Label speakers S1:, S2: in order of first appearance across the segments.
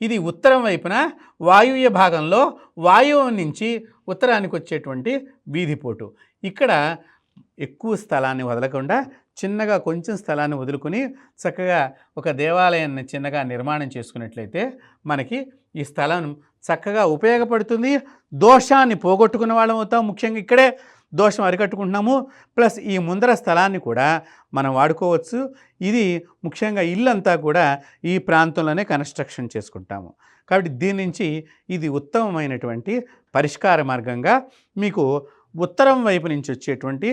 S1: ఇది ఉత్తరం వైపున వాయువ్య భాగంలో వాయువు నుంచి ఉత్తరానికి వచ్చేటువంటి వీధిపోటు. ఇక్కడ ఎక్కువ స్థలాన్ని వదలకుండా చిన్నగా కొంచెం స్థలాన్ని వదులుకుని చక్కగా ఒక దేవాలయాన్ని చిన్నగా నిర్మాణం చేసుకున్నట్లయితే మనకి ఈ స్థలం చక్కగా ఉపయోగపడుతుంది. దోషాన్ని పోగొట్టుకున్న వాళ్ళం అవుతాం. ముఖ్యంగా ఇక్కడే దోషం అరికట్టుకుంటున్నాము. ప్లస్ ఈ ముందర స్థలాన్ని కూడా మనం వాడుకోవచ్చు. ఇది ముఖ్యంగా ఇల్లంతా కూడా ఈ ప్రాంతంలోనే కన్స్ట్రక్షన్ చేసుకుంటాము. కాబట్టి దీని నుంచి ఇది ఉత్తమమైనటువంటి పరిష్కార మార్గంగా మీకు ఉత్తరం వైపు నుంచి వచ్చేటువంటి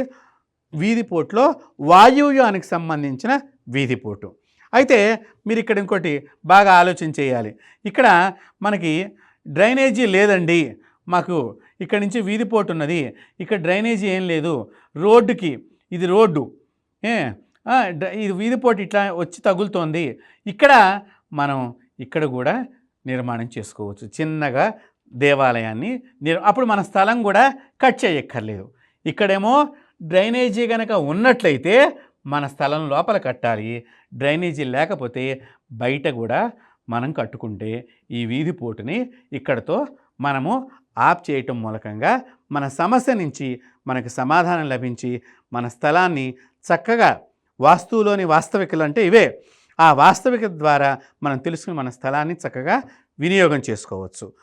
S1: వీధిపోటులో వాయువ్యానికి సంబంధించిన వీధిపోటు అయితే మీరు ఇక్కడ ఇంకోటి బాగా ఆలోచన చేయాలి. ఇక్కడ మనకి డ్రైనేజీ లేదండి. మాకు ఇక్కడ నుంచి వీధిపోటు ఉన్నది. ఇక్కడ డ్రైనేజీ ఏం లేదు. రోడ్డుకి ఇది రోడ్డు. ఏ ఇది డ్ర- ఇది వీధిపోటు ఇట్లా వచ్చి తగులుతోంది. ఇక్కడ మనం ఇక్కడ కూడా నిర్మాణం చేసుకోవచ్చు. చిన్నగా దేవాలయాన్ని నిర్ అప్పుడు మన స్థలం కూడా కట్ చేయక్కర్లేదు. ఇక్కడేమో డ్రైనేజీ కనుక ఉన్నట్లయితే మన స్థలం లోపల కట్టాలి. డ్రైనేజీ లేకపోతే బయట కూడా మనం కట్టుకుంటే ఈ వీధి పోటుని ఇక్కడతో మనము ఆప్ చేయటం మూలకంగా మన సమస్య నుంచి మనకు సమాధానం లభించి మన స్థలాన్ని చక్కగా వాస్తువులోని వాస్తవికలు అంటే ఇవే. ఆ వాస్తవికత ద్వారా మనం తెలుసుకుని మన స్థలాన్ని చక్కగా వినియోగం చేసుకోవచ్చు.